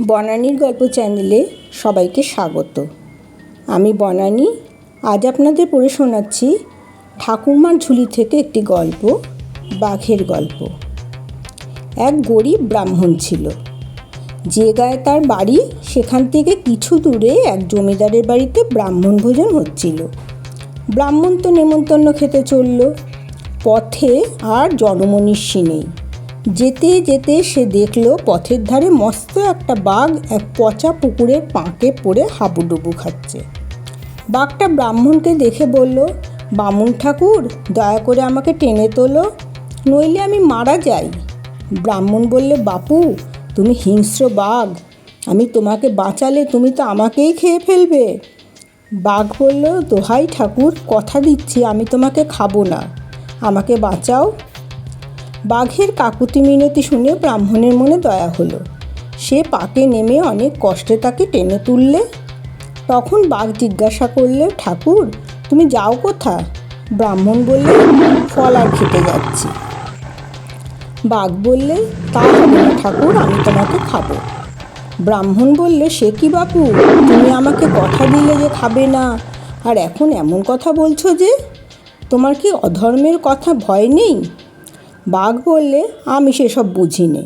বনানীর গল্প চ্যানেলে সবাইকে স্বাগত। আমি বনানী, আজ আপনাদের পড়ে শোনাচ্ছি ঠাকুরমার ঝুলি থেকে একটি গল্প, বাঘের গল্প। এক গরিব ব্রাহ্মণ ছিল। যে গায়ে তার বাড়ি, সেখান থেকে কিছু দূরে এক জমিদারের বাড়িতে ব্রাহ্মণ ভোজন হচ্ছিল। ব্রাহ্মণ তো নেমন্তন্ন খেতে চলল। পথে আর জনমনীষী নেই। যেতে যেতে সে দেখল পথের ধারে মস্ত একটা বাঘ এক পচা পুকুরের পাঁকে পড়ে হাবুডুবু খাচ্ছে। বাঘটা ব্রাহ্মণকে দেখে বলল, বামুন ঠাকুর, দয়া করে আমাকে টেনে তোলো, নইলে আমি মারা যাই। ব্রাহ্মণ বললে, বাপু, তুমি হিংস্র বাঘ, আমি তোমাকে বাঁচালে তুমি তো আমাকেই খেয়ে ফেলবে। বাঘ বলল, দোহাই ঠাকুর, কথা দিচ্ছি, আমি তোমাকে খাব না। আমাকে বাঁচাও বাঘের কাকুতি মিনতি শুনে ব্রাহ্মণের মনে দয়া হলো। সে পাকে নেমে অনেক কষ্টে তাকে টেনে তুললে। তখন বাঘ জিজ্ঞাসা করলে, ঠাকুর, তুমি যাও কোথা ব্রাহ্মণ বললে, ফল আর খেতে যাচ্ছি। বাঘ বললে, তা ঠাকুর, আমি তোমাকে খাব। ব্রাহ্মণ বললে, সে কি বাপু? তুমি আমাকে কথা দিলে যে খাবে না। আর এখন এমন কথা বলছো যে, তোমার কি অধর্মের কথা ভয় নেই? বাঘ বললে, আমি সেসব বুঝি নে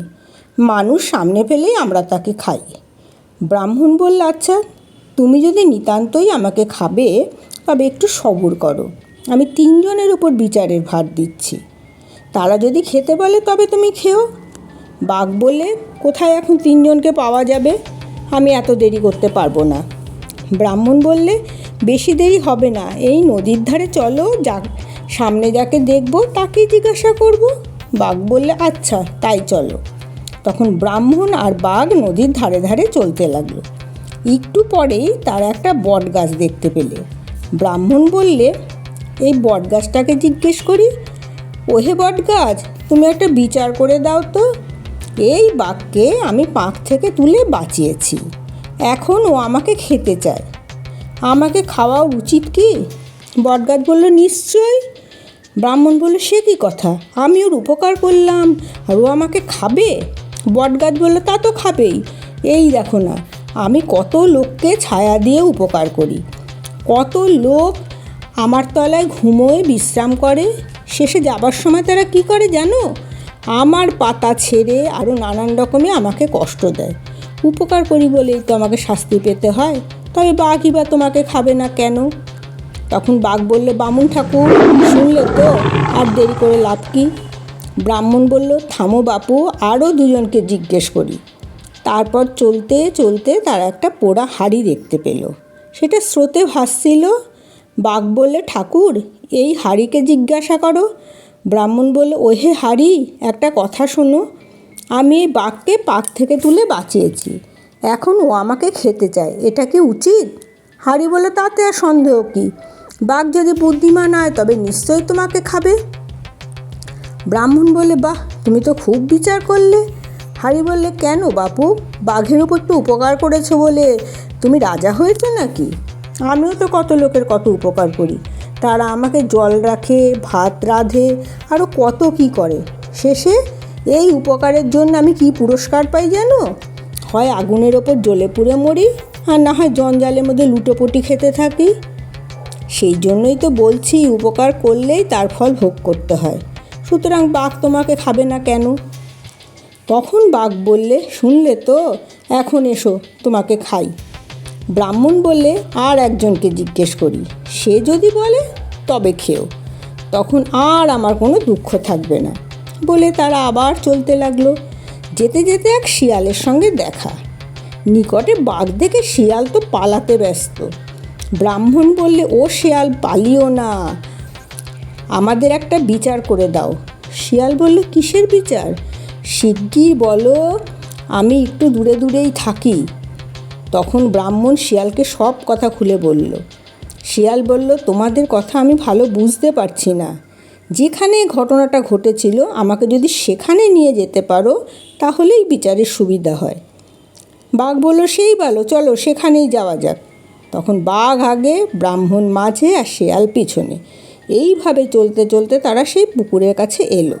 মানুষ সামনে পেলেই আমরা তাকে খাই। ব্রাহ্মণ বললে আচ্ছা তুমি যদি নিতান্তই আমাকে খাবে, তবে একটু সবুর করো। আমি তিনজনের উপর বিচারের ভার দিচ্ছি। তারা যদি খেতে বলে, তবে তুমি খেও। বাঘ বললে, কোথায় এখন তিনজনকে পাওয়া যাবে? আমি এত দেরি করতে পারব না। ব্রাহ্মণ বললে, বেশি দেরি হবে না। এই নদীর ধারে চলো, যা সামনে যাকে দেখব, তাকেই জিজ্ঞাসা করব। বাঘ বললে আচ্ছা তাই চলো। তখন ব্রাহ্মণ আর বাঘ নদীর ধারে ধারে চলতে লাগল। একটু পরেই তারা একটা বট গাছ দেখতে পেলে। ব্রাহ্মণ বললে, এই বট গাছটাকে জিজ্ঞেস করি, ওহে বট গাছ তুমি একটা বিচার করে দাও তো। এই বাঘকে আমি পাঁক থেকে তুলে বাঁচিয়েছি। এখন ও আমাকে খেতে চায়। আমাকে খাওয়া উচিত কি? বটগাছ বলল, নিশ্চয়ই। ব্রাহ্মণ বলল, সে কী কথা? আমি ওর উপকার করলাম আর ও আমাকে খাবে? বটগাছ বলল, তা তো খাবেই। এই দেখো না, আমি কত লোককে ছায়া দিয়ে উপকার করি। কত লোক আমার তলায় ঘুমোয় বিশ্রাম করে। শেষে যাবার সময় তারা কি করে জানো? আমার পাতা ছেড়ে আরও নানান রকমে আমাকে কষ্ট দেয়। উপকার করি বলেই তো আমাকে শাস্তি পেতে হয়। তবে বাঘই বা তোমাকে খাবে না কেন? তখন বাঘ বললে, বামুন ঠাকুর, শুনলে তো? আর দেরি করে লাভ কি? ব্রাহ্মণ বলল, থামো বাপু আরও দুজনকে জিজ্ঞেস করি। তারপর চলতে চলতে তারা একটা পোড়া হাড়ি দেখতে পেল। সেটা স্রোতে ভাসছিল। বাঘ বললে, ঠাকুর, এই হাড়িকে জিজ্ঞাসা করো। ব্রাহ্মণ বললে, ওহে হাড়ি, একটা কথা শোনো। আমি এই বাঘকে পাক থেকে তুলে বাঁচিয়েছি। এখন ও আমাকে খেতে চায়। এটা কি উচিত? হাড়ি বলে তাতে আর সন্দেহ কি? বাঘ যদি বুদ্ধিমান হয়, তবে নিশ্চয়ই তোমাকে খাবে। ব্রাহ্মণ বলে, বাহ, তুমি তো খুব বিচার করলে। হারি বললে, কেন বাপু? বাঘের উপর তো উপকার করেছ বলে। তুমি রাজা হয়েছো নাকি? আমিও তো কত লোকের কত উপকার করি। তারা আমাকে জল রাখে, ভাত রাঁধে আরও কত কি করে। শেষে এই উপকারের জন্য আমি কি পুরস্কার পাই জানো? হয় আগুনের ওপর জ্বলে পুড়ে মরি, আর না হয় জঞ্জালের মধ্যে লুটোপুটি খেতে থাকি। সেই জন্যই তো বলছি উপকার করলেই তার ফল ভোগ করতে হয়। সুতরাং বাঘ তোমাকে খাবে না কেন? তখন বাঘ বললে, শুনলে তো, এখন এসো, তোমাকে খাই। ব্রাহ্মণ বললে, আর একজনকে জিজ্ঞেস করি, সে যদি বলে, তবে খেও। তখন আর আমার কোনো দুঃখ থাকবে না। বলে তারা আবার চলতে লাগল। যেতে যেতে এক শিয়ালের সঙ্গে দেখা। নিকটে বাঘ দেখে শিয়াল তো পালাতে ব্যস্ত। ব্রাহ্মণ বললে, ও শিয়াল, পালিও না। আমাদের একটা বিচার করে দাও। শিয়াল বলল, কিসের বিচার? শিগগির বলো, আমি একটু দূরে দূরেই থাকি। তখন ব্রাহ্মণ শিয়ালকে সব কথা খুলে বলল। শিয়াল বলল, তোমাদের কথা আমি ভালো বুঝতে পারছি না। যেখানে ঘটনাটা ঘটেছিল, আমাকে যদি সেখানে নিয়ে যেতে পারো, তাহলেই বিচারের সুবিধা হয়। বাঘ বলল, সেই ভালো, চলো, সেখানেই যাওয়া যাক। তখন বাঘ আগে ব্রাহ্মণ মাঝে আর শেয়াল পিছনে। এইভাবে চলতে চলতে তারা সেই পুকুরের কাছে এলো।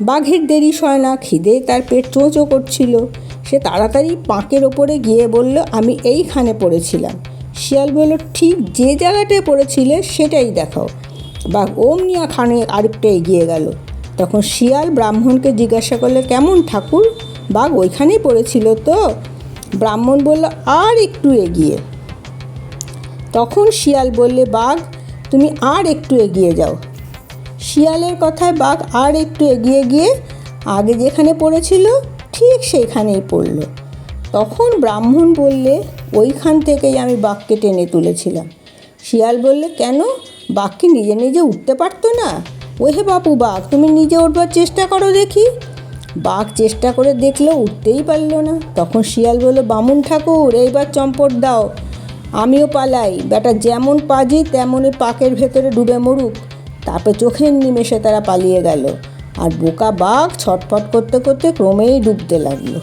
বাঘের দেরি সয় না, খিদে তার পেট চোঁচো করছিল। সে তাড়াতাড়ি পাঁকের ওপরে গিয়ে বলল, আমি এইখানে পড়েছিলাম। শিয়াল বলল, ঠিক যে জায়গাটায় পড়েছিলে সেটাই দেখাও। বাঘ অমনি খানে আরেকটা এগিয়ে গেল। তখন শিয়াল ব্রাহ্মণকে জিজ্ঞাসা করলে, কেমন ঠাকুর? বাঘ ওইখানেই পড়েছিল তো? ব্রাহ্মণ বলল, আর একটু এগিয়ে। তখন শিয়াল বললে, বাঘ, তুমি আর একটু এগিয়ে যাও। শিয়ালের কথায় বাঘ আর একটু এগিয়ে গিয়ে আগে যেখানে পড়েছিল, ঠিক সেইখানেই পড়ল। তখন ব্রাহ্মণ বললে, ওইখান থেকেই আমি বাঘকে টেনে তুলেছিলাম। শিয়াল বললে, কেন? বাঘ কি নিজে নিজে উঠতে পারতো না? ওহে বাপু বাঘ, তুমি নিজে উঠবার চেষ্টা করো দেখি। বাঘ চেষ্টা করে দেখলেও উঠতেই পারল না। তখন শিয়াল বলল, বামুন ঠাকুর, এইবার চম্পট দাও। আমিও পালাই। বেটা যেমন পাজি, তেমনই পাকের ভেতরে ডুবে মরুক। তারপর চোখের নিমেষে তারা পালিয়ে গেল। আর বোকা বাঘ ছটফট করতে করতে ক্রমেই ডুবতে লাগল।